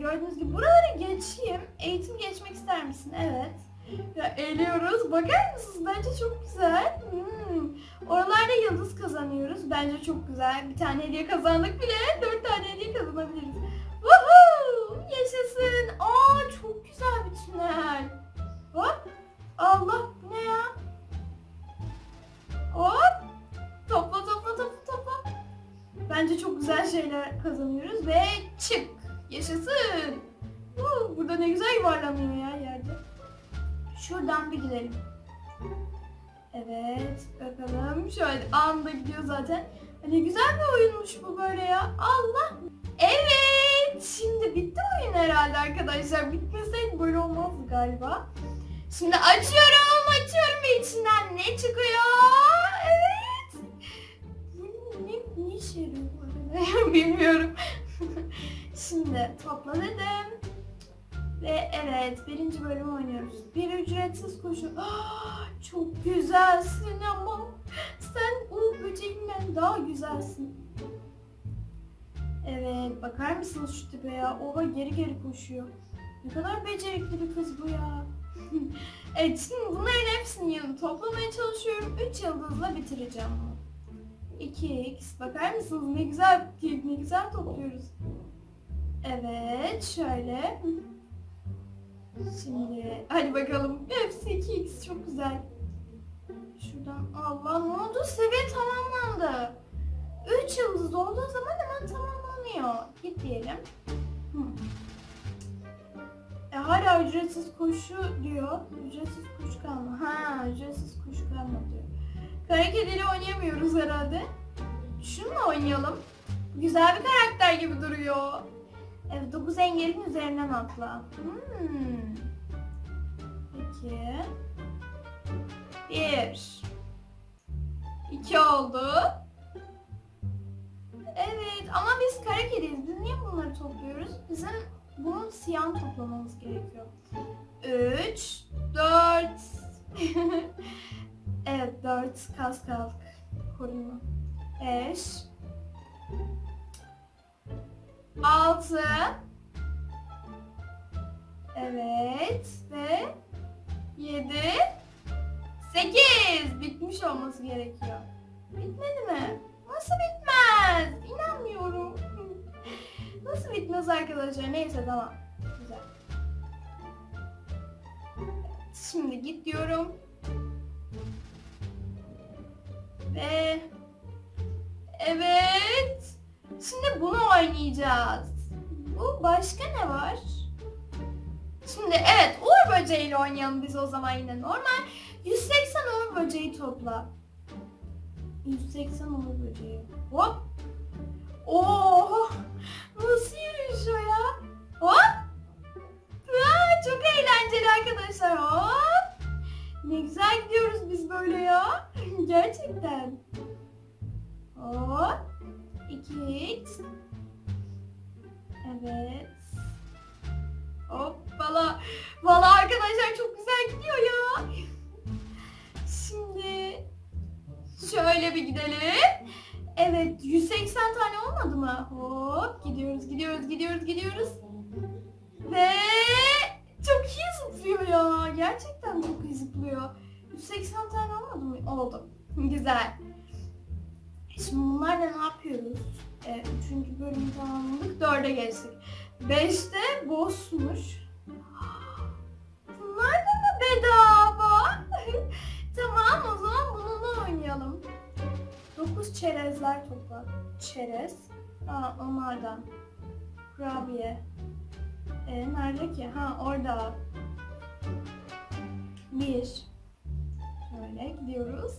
gördüğünüz gibi. Buraları geçeyim. Eğitim geçmek ister misin? Evet. Ya eğiliyoruz. Bakar mısınız? Bence çok güzel. Hmm. Oralarda yıldız kazanıyoruz. Bence çok güzel. Bir tane hediye kazandık bile. Dört tane hediye kazanabiliriz. Huu, burada ne güzel yuvarlanıyor ya yerde. Şuradan bir gidelim. Evet bakalım. Şöyle anda gidiyor zaten. Ne güzel bir oyunmuş bu böyle ya. Allah. Evet. Şimdi bitti oyun herhalde arkadaşlar. Bitmeseydi böyle olmazdı galiba. Şimdi açıyorum açıyorum ve içinden ne çıkıyor? Evet. Bu ne, ne işe yarıyor bu arada? Bilmiyorum. Şimdi topla dedim. Ve evet birinci bölümü oynuyoruz. Bir ücretsiz koşu. Ah, çok güzelsin ama sen o böceğinden daha güzelsin. Evet bakar mısınız şu tipe ya? Oha geri geri koşuyor. Ne kadar becerikli bir kız bu ya. evet şimdi bunların hepsini yanı toplamaya çalışıyorum. 3 yıldızla bitireceğim bunu. 2x bakar mısınız ne güzel ne güzel topluyoruz. Evet şöyle. Şimdi hadi bakalım. Hepsi 2x çok güzel. Şuradan Allah ne oldu? Seviye tamamlandı. 3 yıldız olduğu zaman hemen tamamlanıyor. Git diyelim. E, hala ücretsiz koşu diyor. Ücretsiz koşu kalma. Ha ücretsiz koşu kalma diyor. Kara kediyle oynayamıyoruz herhalde. Şununla oynayalım. Güzel bir karakter gibi duruyor. Evet 9 engelin üzerinden atla. Hmm. Peki. Bir. İki oldu. Evet ama biz kara kediyiz. Biz niye bunları topluyoruz? Bizim bunun siyahını toplamamız gerekiyor. Üç. Dört. evet dört. Kas kalk. Koruma. Beş. 6 Evet ve 7 8 bitmiş olması gerekiyor. Bitmedi mi? Nasıl bitmez? İnanmıyorum. Nasıl bitmez arkadaşlar? Neyse tamam. Güzel. Şimdi git diyorum. Ve evet. Şimdi bunu oynayacağız. Bu başka ne var? Şimdi evet uğur böceğiyle oynayalım biz o zaman yine normal. 180 uğur böceği topla. 180 uğur böceği. Hop. Evet. Hoppala. Valla arkadaşlar çok güzel gidiyor ya. Şimdi şöyle bir gidelim. Evet 180 tane olmadı mı? Hop gidiyoruz gidiyoruz gidiyoruz gidiyoruz. Ve çok iyi zıplıyor ya. Gerçekten çok iyi zıplıyor. 180 tane olmadı mı? Oldu. Güzel. Şimdi bunlarla ne yapıyoruz? E, üçüncü bölümü tamamladık. Dörde geçtik. Beşte bossmuş. Bunlar da mı bedava? tamam o zaman bununla oynayalım. Dokuz çerezler topla. Çerez. Aa onlardan. Kurabiye. E, nerede ki? Ha orada. Bir. Şöyle gidiyoruz.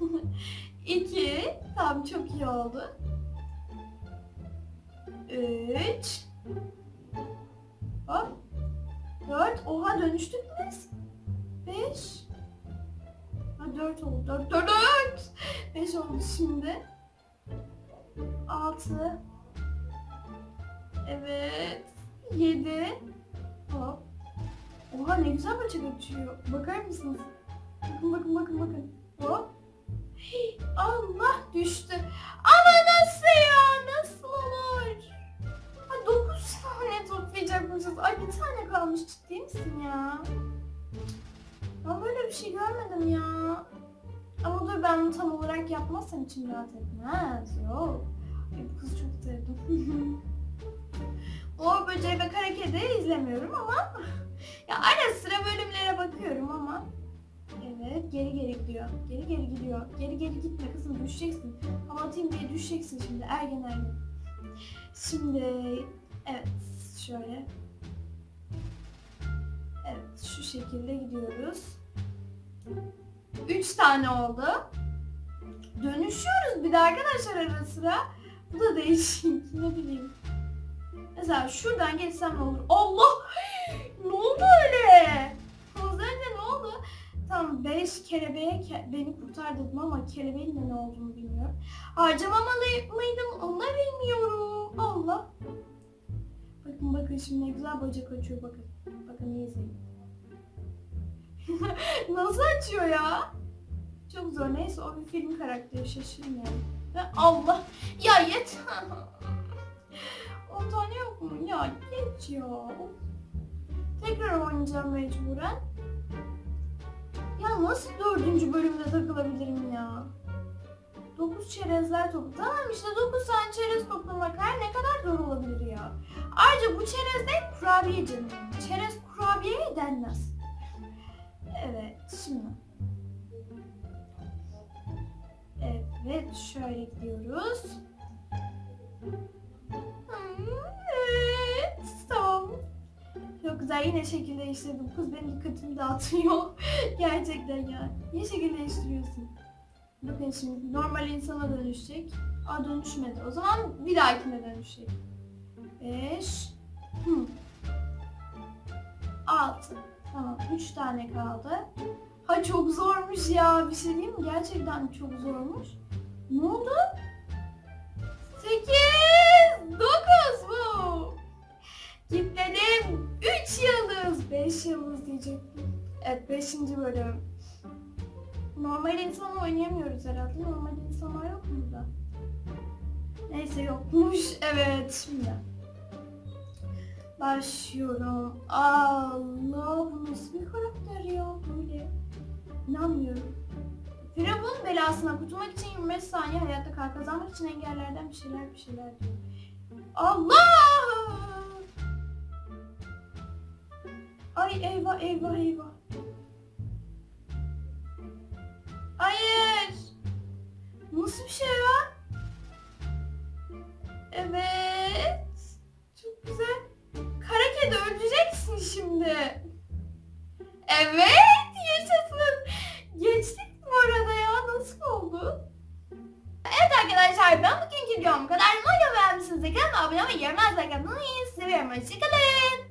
2 Tamam çok iyi oldu. 3 Hop 4 Oha dönüştük biz? 5 Ha 4 oldu. 4 4 4 5 oldu şimdi. 6 Evet 7 Hop Oha ne güzel bacak açıyor. Bakar mısınız? Bakın bakın bakın bakın. Hop Allah düştü. Ama nasıl ya? Olur? Ha, dokuz tane toplayacağız. ciddi misin ya? Ben böyle bir şey görmedim ya. Ama dur ben bunu tam olarak yapmazsam içim rahat etmez. Yok. Ay, bu kızı çok sevdim. Uğur Böceği ve Kara izlemiyorum ama ya ara sıra bölümlere bakıyorum ama Evet geri geri gidiyor. Geri geri gidiyor. Geri geri gitme kızım düşeceksin. Hava atayım diye düşeceksin şimdi ergen ergen. Şimdi evet şöyle. Evet şu şekilde gidiyoruz. Üç tane oldu. Dönüşüyoruz bir de arkadaşlar ara sıra. Bu da değişik ne bileyim. Mesela şuradan geçsem ne olur? Allah! Ne oldu öyle? Az önce ne oldu? Tam 5 kelebeğe ke- beni kurtar dedim ama kelebeğin de ne olduğunu bilmiyorum. Harcamamalı mıydım onu bilmiyorum. Allah. Bakın bakın şimdi ne güzel bacak açıyor bakın. Bakın iyi izleyin. Nasıl açıyor ya? Çok zor. Neyse o bir film karakteri şaşırın yani. Allah. Ya yeter. 10 tane yok mu? Ya geç ya. Tekrar oynayacağım mecburen. Ya nasıl dördüncü bölümde takılabilirim ya? 9 çerezler toplu. Tamam işte 9 tane çerez toplamak her ne kadar zor olabilir ya. Ayrıca bu çerez değil kurabiye canım. Çerez kurabiyeye denmez. Evet şimdi. Evet şöyle gidiyoruz. Evet tamam. Çok güzel yine şekil değiştirdim. Kız benim dikkatimi dağıtıyor. Gerçekten ya. Niye şekil değiştiriyorsun? Bakın şimdi normal insana dönüşecek. Aa dönüşmedi. O zaman bir dahakine dönüşecek. 5 6 Tamam 3 tane kaldı. Ha çok zormuş ya. Bir şey diyeyim mi? Gerçekten çok zormuş. Ne oldu? 8 9 bu. Gitmedim. 3 yıldız. 5 yıldız diyecektim. Evet 5. bölüm. Normal insan oynayamıyoruz herhalde. Normal insanlar yok mu burada? Neyse yokmuş. Evet şimdi. Başlıyorum. Allah nasıl bir karakter ya böyle. İnanmıyorum. Firavun belasına kurtulmak için 25 saniye hayatta kal. Kazanmak için engellerden bir şeyler bir şeyler diyor. Allah! Ay eyvah eyvah eyvah. Hayır. Nasıl bir şey şimdi. Evet. Yaşasın. Geçtik bu arada ya. Nasıl oldu? Evet arkadaşlar ben bugünkü videom bu kadar. Umarım beğenmişsinizdir. Kanalıma abone olmayı, yorumlar, like atmayı, seviyorum. Hoşçakalın.